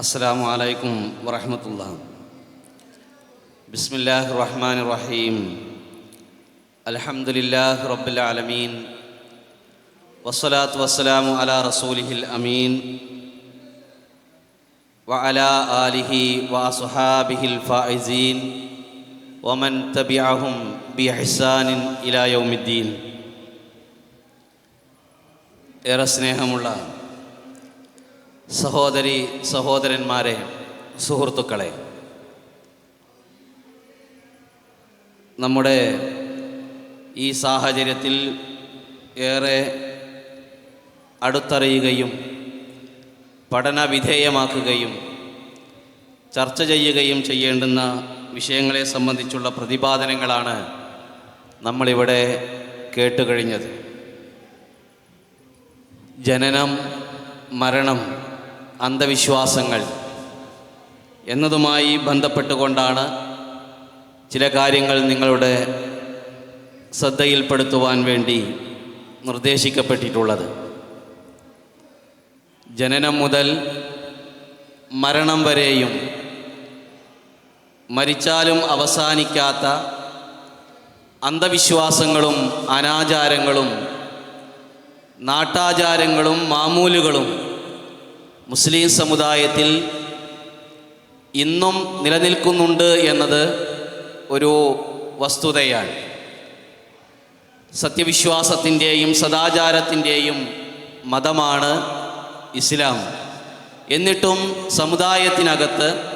السلام عليكم ورحمة الله بسم الله الرحمن الرحيم الحمد لله رب العالمين والصلاة والسلام على رسوله الأمين وعلى آله وأصحابه الفائزين ومن تبعهم بإحسان إلى يوم الدين ഏറെ സ്നേഹമുള്ള സഹോദരി സഹോദരന്മാരെ സുഹൃത്തുക്കളെ നമ്മുടെ ഈ സാഹചര്യത്തിൽ ഏറെ അടുത്തറിയുകയും പഠനവിധേയമാക്കുകയും ചർച്ച ചെയ്യുകയും ചെയ്യേണ്ടുന്ന വിഷയങ്ങളെ സംബന്ധിച്ചുള്ള പ്രതിപാദനങ്ങളാണ് നമ്മളിവിടെ കേട്ടുകഴിഞ്ഞത്. ജനനം മരണം അന്ധവിശ്വാസങ്ങൾ എന്നതുമായി ബന്ധപ്പെട്ടുകൊണ്ടാണ് ചില കാര്യങ്ങൾ നിങ്ങളുടെ ശ്രദ്ധയിൽപ്പെടുത്തുവാൻ വേണ്ടി നിർദ്ദേശിക്കപ്പെട്ടിട്ടുള്ളത്. ജനനം മുതൽ മരണം വരെയും മരിച്ചാലും അവസാനിക്കാത്ത അന്ധവിശ്വാസങ്ങളും അനാചാരങ്ങളും നാട്ടാചാരങ്ങളും മാമൂലുകളും മുസ്ലിം സമുദായത്തിൽ ഇന്നും നിലനിൽക്കുന്നുണ്ട് എന്നത് ഒരു വസ്തുതയാണ്. സത്യവിശ്വാസത്തിന്റെയും സദാചാരത്തിന്റെയും മതമാണ് ഇസ്ലാം. എന്നിട്ടും സമുദായത്തിനകത്ത്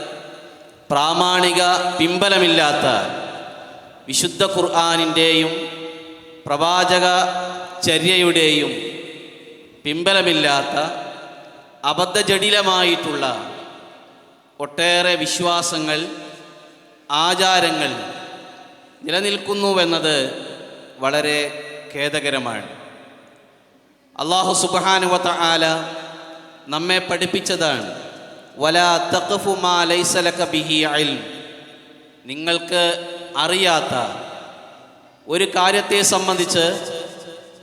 പ്രാമാണിക പിമ്പലമില്ലാത്ത വിശുദ്ധ ഖുർആാനിന്റെയും പ്രവാചക ചര്യയുടെയും പിമ്പലമില്ലാത്ത അബദ്ധജടിലമായിട്ടുള്ള ഒട്ടേറെ വിശ്വാസങ്ങൾ ആചാരങ്ങൾ നിലനിൽക്കുന്നുവെന്നത് വളരെ ഖേദകരമാണ്. അള്ളാഹു സുബാനുവത്ത ആല നമ്മെ പഠിപ്പിച്ചതാണ് വല തഖഫു മാ ലൈസലക ബിഹി നിങ്ങൾക്ക് അറിയാത്ത ഒരു കാര്യത്തെ സംബന്ധിച്ച്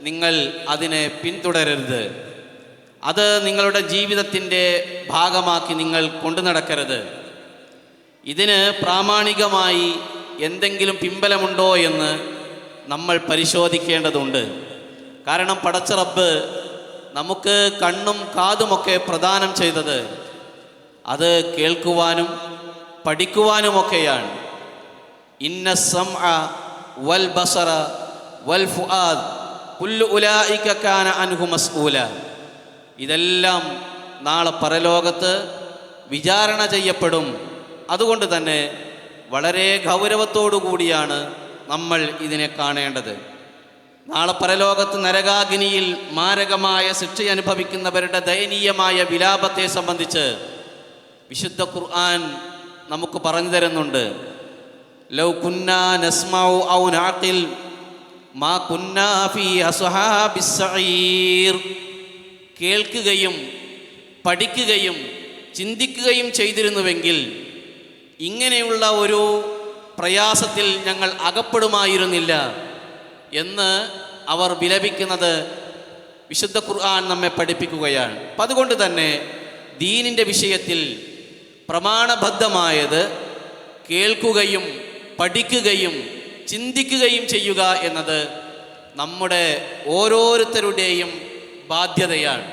നിങ്ങൾ അതിനെ പിന്തുടരരുത്. അത് നിങ്ങളുടെ ജീവിതത്തിന്റെ ഭാഗമാക്കി നിങ്ങൾ കൊണ്ടു നടക്കരുത്. ഇതിന് പ്രാമാണികമായി എന്തെങ്കിലും പിമ്പലമുണ്ടോ എന്ന് നമ്മൾ പരിശോധിക്കേണ്ടതുണ്ട്. കാരണം പടച്ചറബ് നമുക്ക് കണ്ണും കാതുമൊക്കെ പ്രദാനം ചെയ്തത് അത് കേൾക്കുവാനും പഠിക്കുവാനുമൊക്കെയാണ്. ഇന്ന സം വൽ ബസറ വൽ ഫുആദ്. കുല്ലു ഉലായിക്കാന കാന അൻഹു മസ്ഊല. ഇതെല്ലാം നാളെ പരലോകത്ത് വിചാരണ ചെയ്യപ്പെടും. അതുകൊണ്ട് തന്നെ വളരെ ഗൗരവത്തോടു കൂടിയാണ് നമ്മൾ ഇതിനെ കാണേണ്ടത്. നാളെ പരലോകത്ത് നരകാഗ്നിയിൽ മാരകമായ ശിക്ഷ അനുഭവിക്കുന്നവരുടെ ദയനീയമായ വിലാപത്തെ സംബന്ധിച്ച് വിശുദ്ധ ഖുർആൻ നമുക്ക് പറഞ്ഞു തരുന്നുണ്ട്. ലൗ നസ്മൗ ഔ നാഖിൽ മാ കുന്നാ ഫീ അസ്ഹാബിസ് കേൾക്കുകയും പഠിക്കുകയും ചിന്തിക്കുകയും ചെയ്തിരുന്നുവെങ്കിൽ ഇങ്ങനെയുള്ള ഒരു പ്രയാസത്തിൽ ഞങ്ങൾ അകപ്പെടുമായിരുന്നില്ല എന്ന് അവർ വിലപിക്കുന്നത് വിശുദ്ധ ഖുർആൻ നമ്മെ പഠിപ്പിക്കുകയാണ്. അപ്പം അതുകൊണ്ട് തന്നെ ദീനിന്റെ വിഷയത്തിൽ പ്രമാണബദ്ധമായത് കേൾക്കുകയും പഠിക്കുകയും ചിന്തിക്കുകയും ചെയ്യുക എന്നത് നമ്മുടെ ഓരോരുത്തരുടെയും ബാധ്യതയാണ്.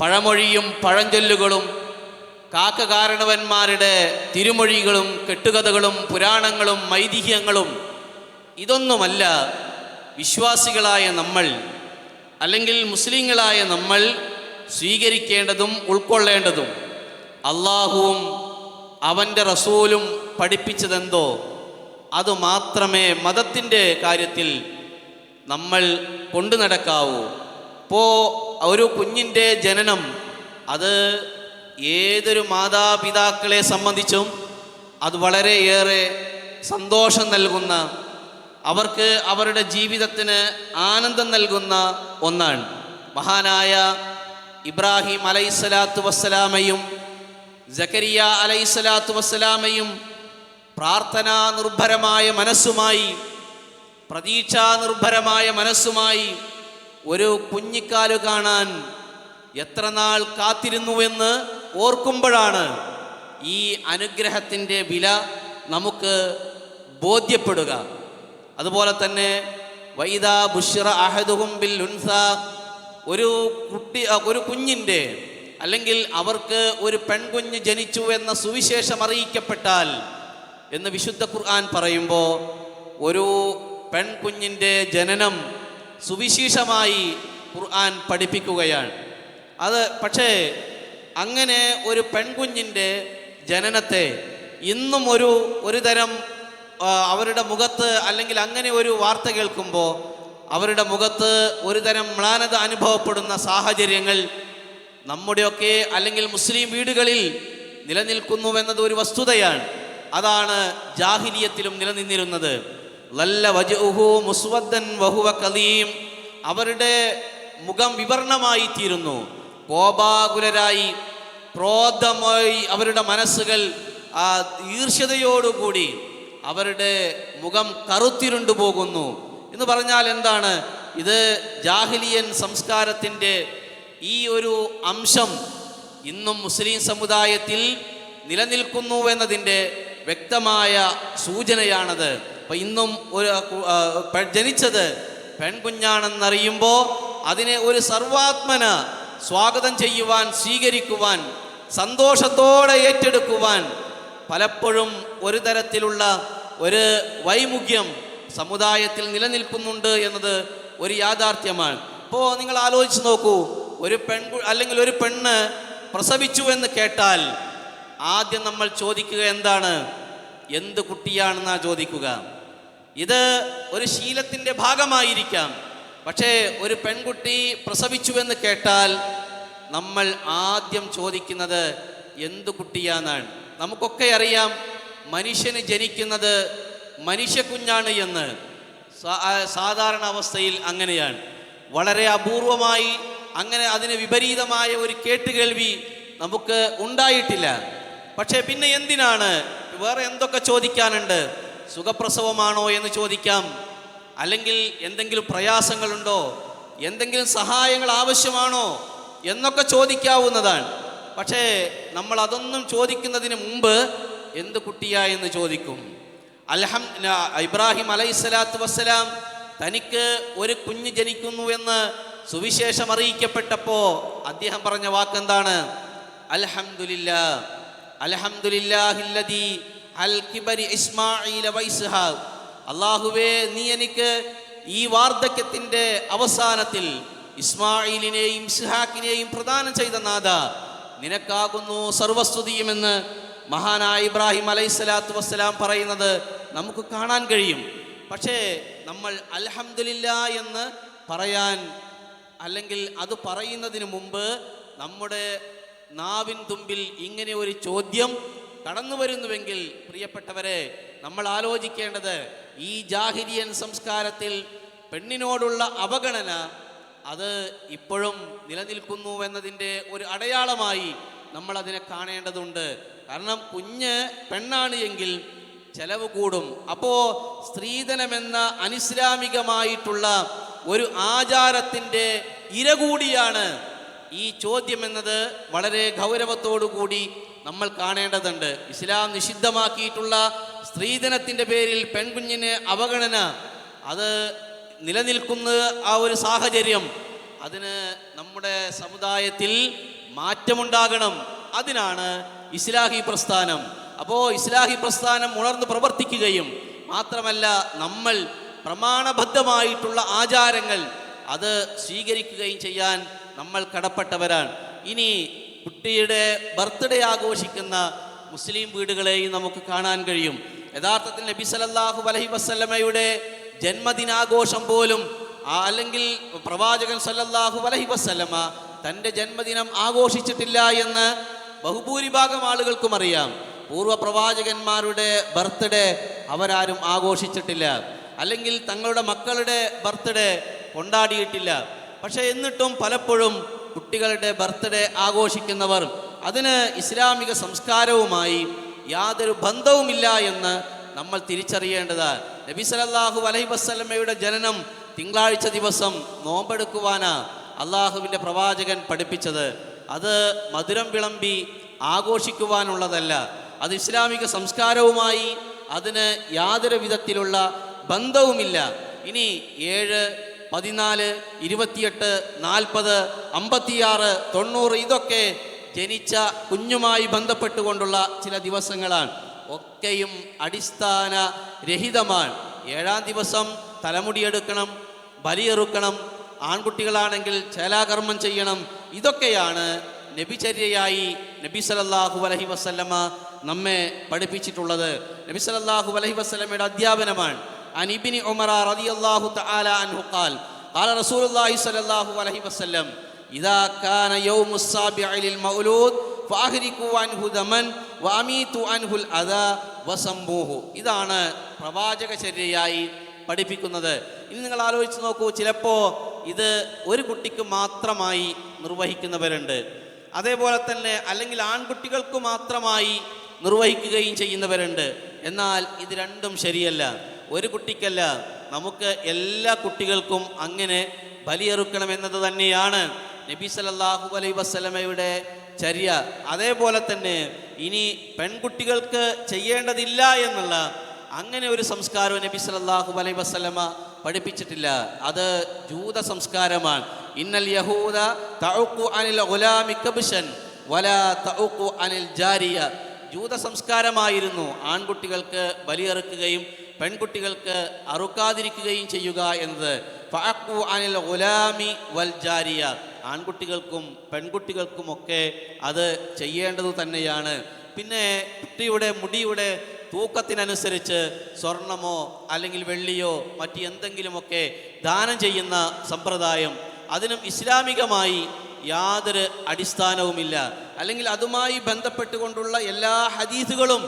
പഴമൊഴിയും പഴഞ്ചൊല്ലുകളും കാക്കകാരണവന്മാരുടെ തിരുമൊഴികളും കെട്ടുകഥകളും പുരാണങ്ങളും ഐതിഹ്യങ്ങളും ഇതൊന്നുമല്ല വിശ്വാസികളായ നമ്മൾ അല്ലെങ്കിൽ മുസ്ലിങ്ങളായ നമ്മൾ സ്വീകരിക്കേണ്ടതും ഉൾക്കൊള്ളേണ്ടതും. അള്ളാഹുവും അവന്റെ റസൂലും പഠിപ്പിച്ചതെന്തോ അതുമാത്രമേ മതത്തിന്റെ കാര്യത്തിൽ നമ്മൾ കൊണ്ടു നടക്കാവൂ. ഇപ്പോൾ ഒരു കുഞ്ഞിന്റെ ജനനം അത് ഏതൊരു മാതാപിതാക്കളെ സംബന്ധിച്ചും അത് വളരെയേറെ സന്തോഷം നൽകുന്ന അവർക്ക് അവരുടെ ജീവിതത്തിന് ആനന്ദം നൽകുന്ന ഒന്നാണ്. മഹാനായ ഇബ്രാഹിം അലൈസലാത്തു വസ്സലാമയും ജക്കരിയ അലൈസലാത്തു വസ്സലാമയും പ്രാർത്ഥനാ നിർഭരമായ മനസ്സുമായി പ്രതീക്ഷാ നിർഭരമായ മനസ്സുമായി ഒരു കുഞ്ഞിക്കാൽ കാണാൻ എത്ര നാൾ കാത്തിരുന്നുവെന്ന് ഓർക്കുമ്പോഴാണ് ഈ അനുഗ്രഹത്തിന്റെ വില നമുക്ക് ബോധ്യപ്പെടുക. അതുപോലെ തന്നെ വൈദാ ബുഷിറ അഹദുഹും ബിൽ ഉൻസ ഒരു കുട്ടി ഒരു കുഞ്ഞിന്റെ അല്ലെങ്കിൽ അവർക്ക് ഒരു പെൺകുഞ്ഞ് ജനിച്ചു എന്ന സുവിശേഷം അറിയിക്കപ്പെട്ടാൽ എന്ന് വിശുദ്ധ ഖുർആൻ പറയുമ്പോൾ ഒരു പെൺകുഞ്ഞിന്റെ ജനനം സുവിശേഷമായി ഖുർആൻ പഠിപ്പിക്കുകയാണ്. അത് പക്ഷേ അങ്ങനെ ഒരു പെൺകുഞ്ഞിന്റെ ജനനത്തെ ഇന്നും ഒരു ഒരു തരം അവരുടെ മുഖത്ത് അല്ലെങ്കിൽ അങ്ങനെ ഒരു വാർത്ത കേൾക്കുമ്പോൾ അവരുടെ മുഖത്ത് ഒരു തരം മ്ലാനത അനുഭവപ്പെടുന്ന സാഹചര്യങ്ങൾ നമ്മുടെയൊക്കെ അല്ലെങ്കിൽ മുസ്ലിം വീടുകളിൽ നിലനിൽക്കുന്നുവെന്നത് ഒരു വസ്തുതയാണ്. അതാണ് ജാഹിലിയത്തിലും നിലനിന്നിരുന്നത്. അവരുടെ മുഖം വിവർണമായി തീരുന്നു. കോപാകുലരായി ക്രോധമായി അവരുടെ മനസ്സുകൾ ആ ഈർഷ്യതയോടുകൂടി അവരുടെ മുഖം കറുത്തിരുണ്ടു പോകുന്നു. എന്ന് പറഞ്ഞാൽ എന്താണ്? ഇത് ജാഹിലിയൻ സംസ്കാരത്തിന്റെ ഈ ഒരു അംശം ഇന്നും മുസ്ലിം സമുദായത്തിൽ നിലനിൽക്കുന്നു എന്നതിന്റെ വ്യക്തമായ സൂചനയാണത്. അപ്പൊ ഇന്നും ഒരു ജനിച്ചത് പെൺകുഞ്ഞാണെന്നറിയുമ്പോൾ അതിനെ ഒരു സർവാത്മന സ്വാഗതം ചെയ്യുവാൻ സ്വീകരിക്കുവാൻ സന്തോഷത്തോടെ ഏറ്റെടുക്കുവാൻ പലപ്പോഴും ഒരു തരത്തിലുള്ള ഒരു വൈമുഖ്യം സമുദായത്തിൽ നിലനിൽക്കുന്നുണ്ട് എന്നത് ഒരു യാഥാർത്ഥ്യമാണ്. ഇപ്പോൾ നിങ്ങൾ ആലോചിച്ച് നോക്കൂ ഒരു പെൺ അല്ലെങ്കിൽ ഒരു പെണ്ണ് പ്രസവിച്ചു എന്ന് കേട്ടാൽ ആദ്യം നമ്മൾ ചോദിക്കുക എന്താണ്? എന്ത് കുട്ടിയാണെന്നാ ചോദിക്കുക? ഇത് ഒരു ശീലത്തിന്റെ ഭാഗമായിരിക്കാം. പക്ഷേ ഒരു പെൺകുട്ടി പ്രസവിച്ചുവെന്ന് കേട്ടാൽ നമ്മൾ ആദ്യം ചോദിക്കുന്നത് എന്തു കുട്ടിയാന്നാണ് നമുക്കൊക്കെ അറിയാം മനുഷ്യന് ജനിക്കുന്നത് മനുഷ്യ കുഞ്ഞാണ് എന്ന് സാധാരണ അവസ്ഥയിൽ അങ്ങനെയാണ്. വളരെ അപൂർവമായി അങ്ങനെ അതിന് വിപരീതമായ ഒരു കേട്ടുകേൾവി നമുക്ക് ഉണ്ടായിട്ടില്ല. പക്ഷേ പിന്നെ എന്തിനാണ്? വേറെ എന്തൊക്കെ ചോദിക്കാനുണ്ട്? സുഖപ്രസവമാണോ എന്ന് ചോദിക്കാം. അല്ലെങ്കിൽ എന്തെങ്കിലും പ്രയാസങ്ങളുണ്ടോ? എന്തെങ്കിലും സഹായങ്ങൾ ആവശ്യമാണോ? എന്നൊക്കെ ചോദിക്കാവുന്നതാണ്. പക്ഷേ നമ്മൾ അതൊന്നും ചോദിക്കുന്നതിന് മുമ്പ് എന്ത് കുട്ടിയാ എന്ന് ചോദിക്കും. അൽഹം ഇബ്രാഹിം അലൈഹി സ്വലാത്തു വസ്സലാം തനിക്ക് ഒരു കുഞ്ഞ് ജനിക്കുന്നു എന്ന് സുവിശേഷം അറിയിക്കപ്പെട്ടപ്പോൾ അദ്ദേഹം പറഞ്ഞ വാക്കെന്താണ്? അൽഹംദുലില്ലാ അൽഹംദുലില്ലാഹില്ലദീ അൽ അള്ളാഹുവേ നീ എനിക്ക് ഈ വാർദ്ധക്യത്തിന്റെ അവസാനത്തിൽ ഇസ്മായിലിനെയും സിഹാക്കിനെയും പ്രദാനം ചെയ്ത നാഥ നിനക്കാകുന്നു സർവസ്തുതിയുമെന്ന് മഹാനായ ഇബ്രാഹിം അലൈഹി സ്വലാത്തു വസ്സലാം പറയുന്നത് നമുക്ക് കാണാൻ കഴിയും. പക്ഷേ നമ്മൾ അലഹമില്ല എന്ന് പറയാൻ അല്ലെങ്കിൽ അത് പറയുന്നതിന് മുമ്പ് നമ്മുടെ നാവിൻ തുമ്പിൽ ഇങ്ങനെ ഒരു ചോദ്യം കടന്നു വരുന്നുവെങ്കിൽ പ്രിയപ്പെട്ടവരെ നമ്മൾ ആലോചിക്കേണ്ടത് ഈ ജാഹിരിയൻ സംസ്കാരത്തിൽ പെണ്ണിനോടുള്ള അവഗണന അത് ഇപ്പോഴും നിലനിൽക്കുന്നു എന്നതിന്റെ ഒരു അടയാളമായി നമ്മൾ അതിനെ കാണേണ്ടതുണ്ട്. കാരണം കുഞ്ഞ് പെണ്ണാണ് എങ്കിൽ ചെലവ് കൂടും. അപ്പോൾ സ്ത്രീധനമെന്ന അനിസ്ലാമികമായിട്ടുള്ള ഒരു ആചാരത്തിന്റെ ഇര കൂടിയാണ് ഈ ചോദ്യം എന്നത് വളരെ ഗൗരവത്തോടുകൂടി നമ്മൾ കാണേണ്ടതുണ്ട്. ഇസ്ലാം നിഷിദ്ധമാക്കിയിട്ടുള്ള സ്ത്രീധനത്തിന്റെ പേരിൽ പെൺകുഞ്ഞിന് അവഗണന. അത് നിലനിൽക്കുന്ന ആ ഒരു സാഹചര്യം. അതിന് നമ്മുടെ സമുദായത്തിൽ മാറ്റമുണ്ടാകണം. അതിനാണ് ഇസ്ലാഹി പ്രസ്ഥാനം. അപ്പോൾ ഇസ്ലാഹി പ്രസ്ഥാനം ഉണർന്ന് പ്രവർത്തിക്കുകയും മാത്രമല്ല നമ്മൾ പ്രമാണബദ്ധമായിട്ടുള്ള ആചാരങ്ങൾ അത് സ്വീകരിക്കുകയും ചെയ്യാൻ നമ്മൾ കടപ്പെട്ടവരാണ്. ഇനി കുട്ടിയുടെ ബർത്ത്ഡേ ആഘോഷിക്കുന്ന മുസ്ലിം വീടുകളെയും നമുക്ക് കാണാൻ കഴിയും. യഥാർത്ഥത്തിൽ നബി സലല്ലാഹു വലഹി വസ്ലമയുടെ ജന്മദിനാഘോഷം പോലും അല്ലെങ്കിൽ പ്രവാചകൻ സല്ലല്ലാഹു വലഹി വസ്ലമ തന്റെ ജന്മദിനം ആഘോഷിച്ചിട്ടില്ല എന്ന് ബഹുഭൂരിഭാഗം ആളുകൾക്കും അറിയാം. പൂർവ പ്രവാചകന്മാരുടെ ബർത്ത്ഡേ അവരാരും ആഘോഷിച്ചിട്ടില്ല. അല്ലെങ്കിൽ തങ്ങളുടെ മക്കളുടെ ബർത്ത്ഡേ കൊണ്ടാടിയിട്ടില്ല. പക്ഷേ എന്നിട്ടും പലപ്പോഴും കുട്ടികളുടെ ബർത്ത്ഡേ ആഘോഷിക്കുന്നവർ അതിന് ഇസ്ലാമിക സംസ്കാരവുമായി യാതൊരു ബന്ധവുമില്ല എന്ന് നമ്മൾ തിരിച്ചറിയേണ്ടത്. നബി സലല്ലാഹു അലൈഹി വസല്ലമയുടെ ജനനം തിങ്കളാഴ്ച ദിവസം നോമ്പെടുക്കുവാനാ അള്ളാഹുവിന്റെ പ്രവാചകൻ പഠിപ്പിച്ചത്. അത് മധുരം വിളമ്പി ആഘോഷിക്കുവാനുള്ളതല്ല. അത് ഇസ്ലാമിക സംസ്കാരവുമായി അതിന് യാതൊരു വിധത്തിലുള്ള ബന്ധവുമില്ല. ഇനി ഏഴ് പതിനാല് ഇരുപത്തിയെട്ട് നാൽപ്പത് അമ്പത്തിയാറ് തൊണ്ണൂറ് ഇതൊക്കെ ജനിച്ച കുഞ്ഞുമായി ബന്ധപ്പെട്ടുകൊണ്ടുള്ള ചില ദിവസങ്ങളാണ്. ഒക്കെയും അടിസ്ഥാന രഹിതമാണ് ഏഴാം ദിവസം തലമുടിയെടുക്കണം ബലിയെറുക്കണം ആൺകുട്ടികളാണെങ്കിൽ ചേലാകർമ്മം ചെയ്യണം ഇതൊക്കെയാണ് നബിചര്യയായി നബി സലല്ലാഹു അലൈഹി വസല്ലമ നമ്മെ പഠിപ്പിച്ചിട്ടുള്ളത്. നബി സലല്ലാഹു അലൈഹി വസല്ലമയുടെ അധ്യാപനമാണ്. അനിബിനി ഉമറ റളിയല്ലാഹു തആല അൻഹു ഖാൽ قال رسول الله صلى الله عليه وسلم إذا كان يوم السابع للمولود فأهركوا عنه دما وأميتوا عنه الأذى وسموه ഇതാണ് പ്രവാചക ചര്യയായി പഠിപ്പിക്കുന്നത് ഇനി നിങ്ങൾ ആലോചിച്ച് നോക്കൂ ചിലപ്പോൾ ഇത് ഒരു കുട്ടിക്ക് മാത്രമായി നിർവഹിക്കുന്നവരുണ്ട് അതേപോലെ തന്നെ അല്ലെങ്കിൽ ആൺകുട്ടികൾക്ക് മാത്രമായി നിർവഹിക്കുകയും ചെയ്യുന്നവരുണ്ട് എന്നാൽ ഇത് രണ്ടും ശരിയല്ല ഒരു കുട്ടിക്കല്ല നമുക്ക് എല്ലാ കുട്ടികൾക്കും അങ്ങനെ ബലിയെറുക്കണം എന്നത് തന്നെയാണ് നബി സല്ലല്ലാഹു അലൈ വസല്ലമയുടെ ചര്യ. അതേപോലെ തന്നെ ഇനി പെൺകുട്ടികൾക്ക് ചെയ്യേണ്ടതില്ല എന്നുള്ള അങ്ങനെ ഒരു സംസ്കാരവും നബി സല്ലല്ലാഹു അലൈ വസല്ലമ പഠിപ്പിച്ചിട്ടില്ല. അത് ജൂത സംസ്കാരമാണ്. ഇന്നൽ യഹൂദ തഴുക്കു അനിൽ ഗുലാമി കബ്ഷൻ വലാ തഴുക്കു അനിൽ ജാരിയ. ജൂത സംസ്കാരമായിരുന്നു. ആൺകുട്ടികൾക്ക് ബലിയെറുക്കുകയും പെൺകുട്ടികൾക്ക് അറുക്കാതിരിക്കുകയും ചെയ്യുക എന്നത് ഫഅഖു ഗുലാമി വൽ ആൺകുട്ടികൾക്കും പെൺകുട്ടികൾക്കുമൊക്കെ അത് ചെയ്യേണ്ടത് തന്നെയാണ്. പിന്നെ കുട്ടിയുടെ മുടിയുടെ തൂക്കത്തിനനുസരിച്ച് സ്വർണമോ അല്ലെങ്കിൽ വെള്ളിയോ മറ്റ് എന്തെങ്കിലുമൊക്കെ ദാനം ചെയ്യുന്ന സമ്പ്രദായം. അതിനും ഇസ്ലാമികമായി യാതൊരു അടിസ്ഥാനവുമില്ല. അല്ലെങ്കിൽ അതുമായി ബന്ധപ്പെട്ടുകൊണ്ടുള്ള എല്ലാ ഹദീസുകളും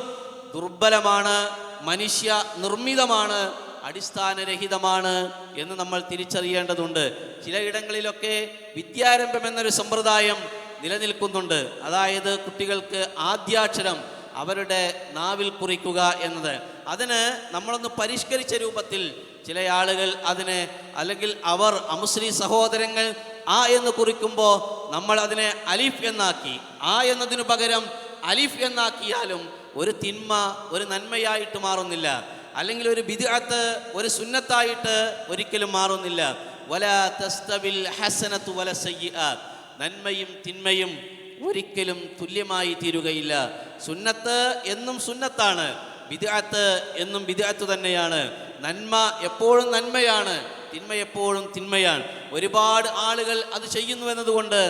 ദുർബലമാണ്. മനുഷ്യ നിർമ്മിതമാണ് അടിസ്ഥാനരഹിതമാണ് എന്ന് നമ്മൾ തിരിച്ചറിയേണ്ടതുണ്ട്. ചിലയിടങ്ങളിലൊക്കെ വിദ്യാരംഭം എന്നൊരു സമ്പ്രദായം നിലനിൽക്കുന്നുണ്ട്. അതായത് കുട്ടികൾക്ക് ആദ്യാക്ഷരം അവരുടെ നാവിൽ കുറിക്കുക എന്നത്. അതിന് നമ്മളൊന്ന് പരിഷ്കരിച്ച രൂപത്തിൽ ചില ആളുകൾ അതിനെ അല്ലെങ്കിൽ അവർ അമുസ്ലി സഹോദരങ്ങൾ ആ എന്ന് കുറിക്കുമ്പോൾ നമ്മൾ അതിനെ അലിഫ് എന്നാക്കി. ആ എന്നതിനു പകരം അലിഫ് എന്നാക്കിയാലും ഒരു തിന്മ ഒരു നന്മയായിട്ട് മാറുന്നില്ല. അല്ലെങ്കിൽ ഒരു ബിദ്അത്ത് ഒരു സുന്നത്തായിട്ട് ഒരിക്കലും മാറുന്നില്ല. വല തസ്തവിൽ ഹസനത്ത് വല സയ്യ നന്മയും തിന്മയും ഒരിക്കലും തുല്യമായി തീരുകയില്ല. സുന്നത്ത് എന്നും സുന്നത്താണ്. ബിദ്അത്ത് എന്നും ബിദ്അത്ത് തന്നെയാണ്. നന്മ എപ്പോഴും നന്മയാണ്. തിന്മ എപ്പോഴും തിന്മയാണ്. ഒരുപാട് ആളുകൾ അത് ചെയ്യുന്നു എന്നതുകൊണ്ട്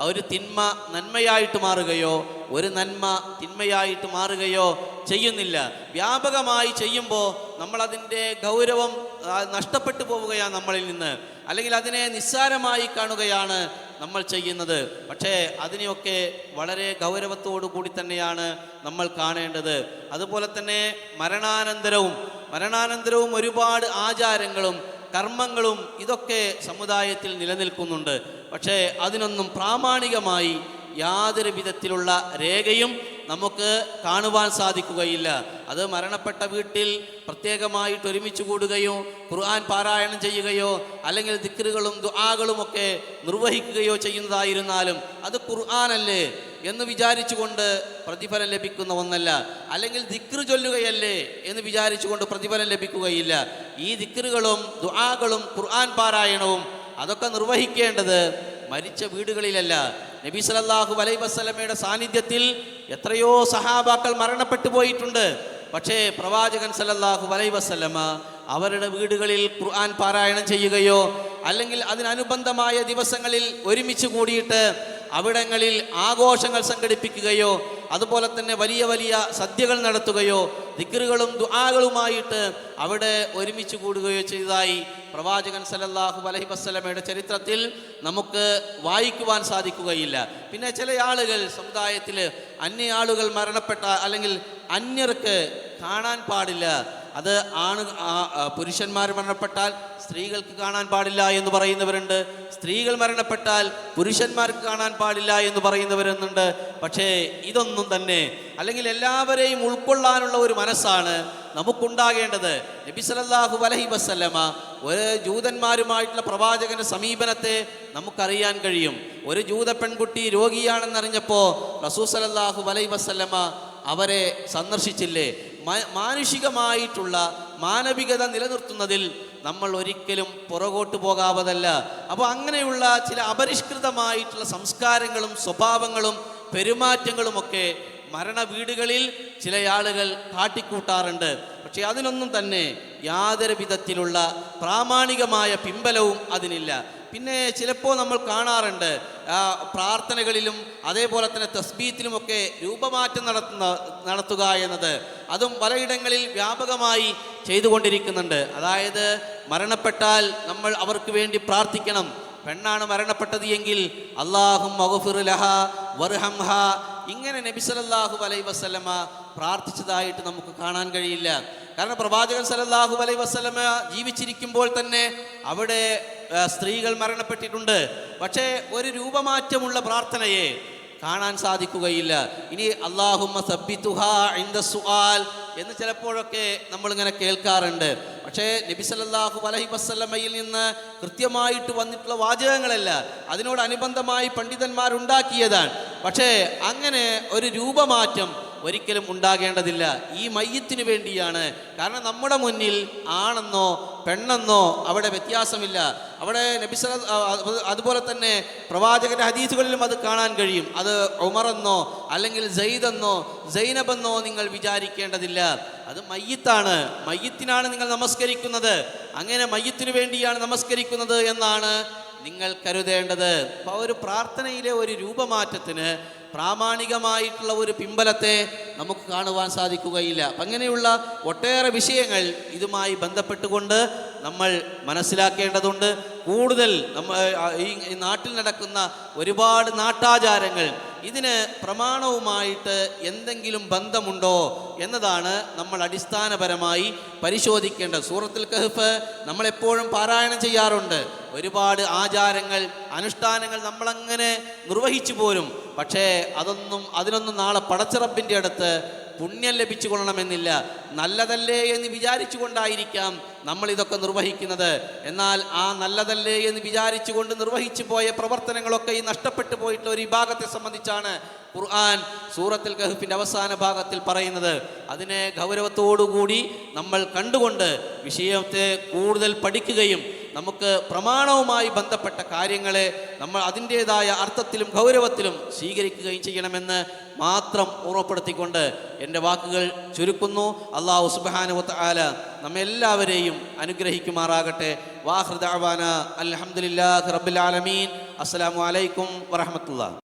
ഒരു തിന്മ നന്മയായിട്ട് മാറുകയോ ഒരു നന്മ തിന്മയായിട്ട് മാറുകയോ ചെയ്യുന്നില്ല. വ്യാപകമായി ചെയ്യുമ്പോൾ നമ്മളതിന്റെ ഗൗരവം നഷ്ടപ്പെട്ടു പോവുകയാണ് നമ്മളിൽ നിന്ന്. അല്ലെങ്കിൽ അതിനെ നിസ്സാരമായി കാണുകയാണ് നമ്മൾ ചെയ്യുന്നത്. പക്ഷേ അതിനെയൊക്കെ വളരെ ഗൗരവത്തോടു കൂടി തന്നെയാണ് നമ്മൾ കാണേണ്ടത്. അതുപോലെ തന്നെ മരണാനന്തരവും മരണാനന്തരവും ഒരുപാട് ആചാരങ്ങളും കർമ്മങ്ങളും ഇതൊക്കെ സമുദായത്തിൽ നിലനിൽക്കുന്നുണ്ട്. പക്ഷേ അതിനൊന്നും പ്രാമാണികമായി യാതൊരു വിധത്തിലുള്ള രേഖയും നമുക്ക് കാണുവാൻ സാധിക്കുകയില്ല. അത് മരണപ്പെട്ട വീട്ടിൽ പ്രത്യേകമായിട്ട് ഒരുമിച്ച് കൂടുകയോ ഖുർആൻ പാരായണം ചെയ്യുകയോ അല്ലെങ്കിൽ ദിക്കറുകളും ദുആകളും ഒക്കെ നിർവഹിക്കുകയോ ചെയ്യുന്നതായിരുന്നാലും അത് ഖുർആനല്ലേ? എന്ന് വിചാരിച്ചുകൊണ്ട് പ്രതിഫലം ലഭിക്കുന്ന ഒന്നല്ല. അല്ലെങ്കിൽ ദിക്റ് ചൊല്ലുകയല്ലേ എന്ന് വിചാരിച്ചുകൊണ്ട് പ്രതിഫലം ലഭിക്കുകയില്ല. ഈ ദിക്റുകളും ദുആകളും ഖുർആൻ പാരായണവും അതൊക്കെ നിർവഹിക്കേണ്ടത് മരിച്ച വീടുകളിലല്ല. നബി സല്ലല്ലാഹു അലൈഹി വസല്ലമയുടെ സാന്നിധ്യത്തിൽ എത്രയോ സഹാബാക്കൾ മരണപ്പെട്ടു പോയിട്ടുണ്ട്. പക്ഷേ പ്രവാചകൻ സല്ലല്ലാഹു അലൈഹി വസല്ലമ അവരുടെ വീടുകളിൽ ഖുർആൻ പാരായണം ചെയ്യുകയോ അല്ലെങ്കിൽ അതിനനുബന്ധമായ ദിവസങ്ങളിൽ ഒരുമിച്ച് കൂടിയിട്ട് അവിടങ്ങളിൽ ആഘോഷങ്ങൾ സംഘടിപ്പിക്കുകയോ അതുപോലെ തന്നെ വലിയ വലിയ സദ്യകൾ നടത്തുകയോ ദിക്റുകളും ദുആകളുമായിട്ട് അവിടെ ഒരുമിച്ച് കൂടുകയോ ചെയ്തതായി പ്രവാചകൻ സലല്ലാഹു അലഹി വസല്ലമയുടെ ചരിത്രത്തിൽ നമുക്ക് വായിക്കുവാൻ സാധിക്കുകയില്ല. പിന്നെ ചില ആളുകൾ സമുദായത്തിൽ അന്യ ആളുകൾ മരണപ്പെട്ട അല്ലെങ്കിൽ അന്യർക്ക് കാണാൻ പാടില്ല. അത് ആണ് പുരുഷന്മാർ മരണപ്പെട്ടാൽ സ്ത്രീകൾക്ക് കാണാൻ പാടില്ല എന്ന് പറയുന്നവരുണ്ട്. സ്ത്രീകൾ മരണപ്പെട്ടാൽ പുരുഷന്മാർക്ക് കാണാൻ പാടില്ല എന്ന് പറയുന്നവരുന്നുണ്ട്. പക്ഷേ ഇതൊന്നും തന്നെ അല്ലെങ്കിൽ എല്ലാവരെയും ഉൾക്കൊള്ളാനുള്ള ഒരു മനസ്സാണ് നമുക്കുണ്ടാകേണ്ടത്. നബി സലല്ലാഹു വലഹി വസല്ലമ ഒരു ജൂതന്മാരുമായിട്ടുള്ള പ്രവാചകന്റെ സമീപനത്തെ നമുക്കറിയാൻ കഴിയും. ഒരു ജൂത പെൺകുട്ടി രോഗിയാണെന്നറിഞ്ഞപ്പോൾ റസൂ സല്ലല്ലാഹു അലൈഹി വസല്ലമ അവരെ സന്ദർശിച്ചില്ലേ? മാനുഷികമായിട്ടുള്ള മാനവികത നിലനിർത്തുന്നതിൽ നമ്മൾ ഒരിക്കലും പുറകോട്ട് പോകാവതല്ല. അപ്പോൾ അങ്ങനെയുള്ള ചില അപരിഷ്കൃതമായിട്ടുള്ള സംസ്കാരങ്ങളും സ്വഭാവങ്ങളും പെരുമാറ്റങ്ങളുമൊക്കെ മരണ വീടുകളിൽ ചില ആളുകൾ കാട്ടിക്കൂട്ടാറുണ്ട്. പക്ഷേ അതിനൊന്നും തന്നെ യാതൊരു വിധത്തിലുള്ള പ്രാമാണികമായ പിമ്പലവും അതിനില്ല. പിന്നെ ചിലപ്പോൾ നമ്മൾ കാണാറുണ്ട് പ്രാർത്ഥനകളിലും അതേപോലെ തന്നെ തസ്ബീത്തിലുമൊക്കെ രൂപമാറ്റം നടത്തുന്ന നടത്തുക എന്നത് അതും പലയിടങ്ങളിൽ വ്യാപകമായി ചെയ്തുകൊണ്ടിരിക്കുന്നുണ്ട്. അതായത് മരണപ്പെട്ടാൽ നമ്മൾ അവർക്ക് വേണ്ടി പ്രാർത്ഥിക്കണം. പെണ്ണാണ് മരണപ്പെട്ടത് എങ്കിൽ അള്ളാഹും വർഹംഹ. ഇങ്ങനെ നബി സല്ലല്ലാഹു അലൈഹി വസല്ലമ പ്രാർത്ഥിച്ചതായിട്ട് നമുക്ക് കാണാൻ കഴിയില്ല. കാരണം പ്രവാചകൻ സലല്ലാഹു അലൈഹി വസല്ലമ ജീവിച്ചിരിക്കുമ്പോൾ തന്നെ അവിടെ സ്ത്രീകൾ മരണപ്പെട്ടിട്ടുണ്ട്. പക്ഷേ ഒരു രൂപമാറ്റമുള്ള പ്രാർത്ഥനയെ കാണാൻ സാധിക്കുകയില്ല. ഇനി അള്ളാഹുമ്മ സുആൽ എന്ന് ചിലപ്പോഴൊക്കെ നമ്മളിങ്ങനെ കേൾക്കാറുണ്ട്. പക്ഷേ നബി സല്ലല്ലാഹു അലൈഹി വസല്ലമയിൽ നിന്ന് കൃത്യമായിട്ട് വന്നിട്ടുള്ള വാചകങ്ങളല്ല. അതിനോടനുബന്ധമായി പണ്ഡിതന്മാരുണ്ടാക്കിയതാണ്. പക്ഷേ അങ്ങനെ ഒരു രൂപമാറ്റം ഒരിക്കലും ഉണ്ടാകേണ്ടതില്ല. ഈ മയ്യത്തിന് വേണ്ടിയാണ്. കാരണം നമ്മുടെ മുന്നിൽ ആണെന്നോ പെണ്ണെന്നോ അവിടെ വ്യത്യാസമില്ല. അവിടെ നബിസ അതുപോലെ തന്നെ പ്രവാചകന്റെ ഹദീസുകളിലും അത് കാണാൻ കഴിയും. അത് ഉമറെന്നോ അല്ലെങ്കിൽ ജയ്ദെന്നോ ജൈനബെന്നോ നിങ്ങൾ വിചാരിക്കേണ്ടതില്ല. അത് മയ്യത്താണ്. മയ്യത്തിനാണ് നിങ്ങൾ നമസ്കരിക്കുന്നത്. അങ്ങനെ മയ്യത്തിനു വേണ്ടിയാണ് നമസ്കരിക്കുന്നത് എന്നാണ് നിങ്ങൾ കരുതേണ്ടത്. അപ്പോൾ ഒരു പ്രാർത്ഥനയിലെ ഒരു രൂപമാറ്റത്തിന് പ്രാമാണികമായിട്ടുള്ള ഒരു പിമ്പലത്തെ നമുക്ക് കാണുവാൻ സാധിക്കുകയില്ല. അങ്ങനെയുള്ള ഒട്ടേറെ വിഷയങ്ങൾ ഇതുമായി ബന്ധപ്പെട്ടുകൊണ്ട് നമ്മൾ മനസ്സിലാക്കേണ്ടതുണ്ട്. കൂടുതൽ നമ്മ ഈ നാട്ടിൽ നടക്കുന്ന ഒരുപാട് നാട്ടാചാരങ്ങൾ. ഇതിന് പ്രമാണവുമായിട്ട് എന്തെങ്കിലും ബന്ധമുണ്ടോ എന്നതാണ് നമ്മൾ അടിസ്ഥാനപരമായി പരിശോധിക്കേണ്ടത്. സൂറത്തിൽ കഹ്ഫ് നമ്മളെപ്പോഴും പാരായണം ചെയ്യാറുണ്ട്. ഒരുപാട് ആചാരങ്ങൾ അനുഷ്ഠാനങ്ങൾ നമ്മളങ്ങനെ നിർവഹിച്ചു പോരും. പക്ഷേ അതൊന്നും അതിനൊന്നും നാളെ പടച്ചിറപ്പിന്റെ അടുത്ത് പുണ്യം ലഭിച്ചു കൊള്ളണമെന്നില്ല നല്ലതല്ലേ എന്ന് വിചാരിച്ചുകൊണ്ടായിരിക്കാം നമ്മൾ ഇതൊക്കെ നിർവഹിക്കുന്നത്. എന്നാൽ ആ നല്ലതല്ലേ എന്ന് വിചാരിച്ചുകൊണ്ട് നിർവഹിച്ചു പോയ പ്രവർത്തനങ്ങളൊക്കെ ഈ നഷ്ടപ്പെട്ടു പോയിട്ടുള്ള ഒരു വിഭാഗത്തെ സംബന്ധിച്ചാണ് ഖുർആൻ സൂറത്തിൽ കഹഫിന്റെ അവസാന ഭാഗത്തിൽ പറയുന്നത്. അതിനെ ഗൗരവത്തോടുകൂടി നമ്മൾ കണ്ടുകൊണ്ട് വിഷയത്തെ കൂടുതൽ പഠിക്കുകയും നമുക്ക് പ്രമാണവുമായി ബന്ധപ്പെട്ട കാര്യങ്ങളെ നമ്മൾ അതിന്റെതായ അർത്ഥത്തിലും ഗൗരവത്തിലും സ്വീകരിക്കുകയും ചെയ്യണമെന്ന് മാത്രം ഓർമ്മപ്പെടുത്തിക്കൊണ്ട് എന്റെ വാക്കുകൾ ചുരുക്കുന്നു. അള്ളാഹു സുബാനുവത്ത് ആല നമ്മെല്ലാവരെയും അനുഗ്രഹിക്കുമാറാകട്ടെ. വാഹൃദാന അലഹമുല്ലാ റബുലാലമീൻ അസ്സലാമു അലൈക്കും വറഹമത്തുള്ള